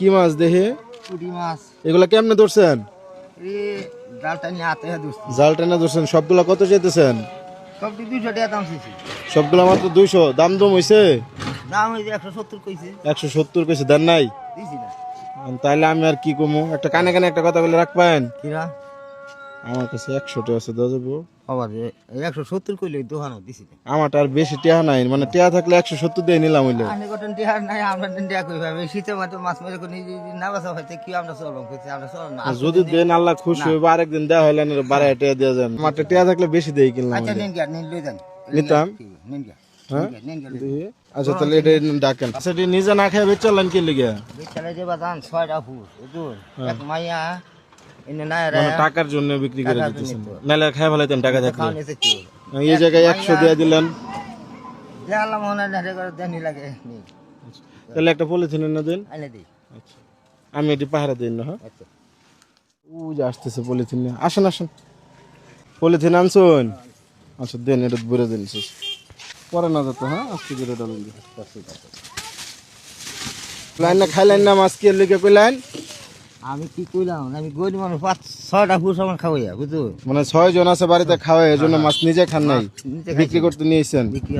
কি মাছ দেখে পুঁটি মাছ। এগুলা কেমনে ধরছেন? জালটা নিয়ে হাতে ধরছেন সবগুলা কত চাইতেছেন? সবটি দুইশো টাকা দাম চেয়েছি সবগুলা মাত্র দুইশো। দাম দম হইছে? দাম হয়েছে একশো সত্তর কইছে। একশো সত্তর দেন নাই? দিছি না। তাইলে আমি আর কি কমু? একটা কানে কানে একটা কথা বলে রাখবেন। কিরা আমার কাছে একশো টাকা আছে দেওয়া যাব আবার একশো সত্তর কইলে দোকানও দিছি না আমারটা আর বেশি টেহা নাই মানে টেহা থাকলে একশো সত্তর দিয়ে নিলাম হইলে। নাই আমরা টিয়া কই ভাবে শীতের মাঠে মাছ মেরে করে না বাসা হইতে কি আমরা চলবাম কইছি আমরা না। যদি দেন আল্লাহ খুশি হইব আরেকদিন দেওয়া হইলে না টেহা দেওয়া যান আমারটা টেহা থাকলে বেশি দিয়ে কিনলাম আচ্ছা। নিন গিয়া নিন লই যান। নিতাম? নিন গিয়া হ্যাঁ? আচ্ছা তাহলে এটা ডাকেন। আচ্ছা নিজে না খেয়ে বেচালেন কি লিগে? বিকালে যে বাদান ছয়টা এক মাইয়া মানে টাকার জন্য বিক্রি করে দিতেছেন। নাহলে খায় ফেলাইতেন টাকা থাকলে। এই জায়গায় একশো দিয়ে দিলেন। তাহলে একটা পলিথিন না দেন। আচ্ছা। আমি এটি পাহারা দিন না হ্যাঁ? আচ্ছা। ও যে আসতেছে পলিথিন নিয়ে। আসেন আসেন। পলিথিন আনছুন আচ্ছা দেন এটা ভরে দিন পরে না যেত হ্যাঁ? আজকে করে ডালেন লাইন না খাইলেন না মাছ কি লিখে কইলেন? আমি কি কইলাম? আমি গরিব মানুষ পাঁচ ছয়টা ফুট আমার খাওয়াইয়া বুঝছ? মানে ছয় জন আছে বাড়িতে খাওয়াই এজন্য মাছ নিজে খান নাই বিক্রি করতে নিয়েছেন। বিক্রি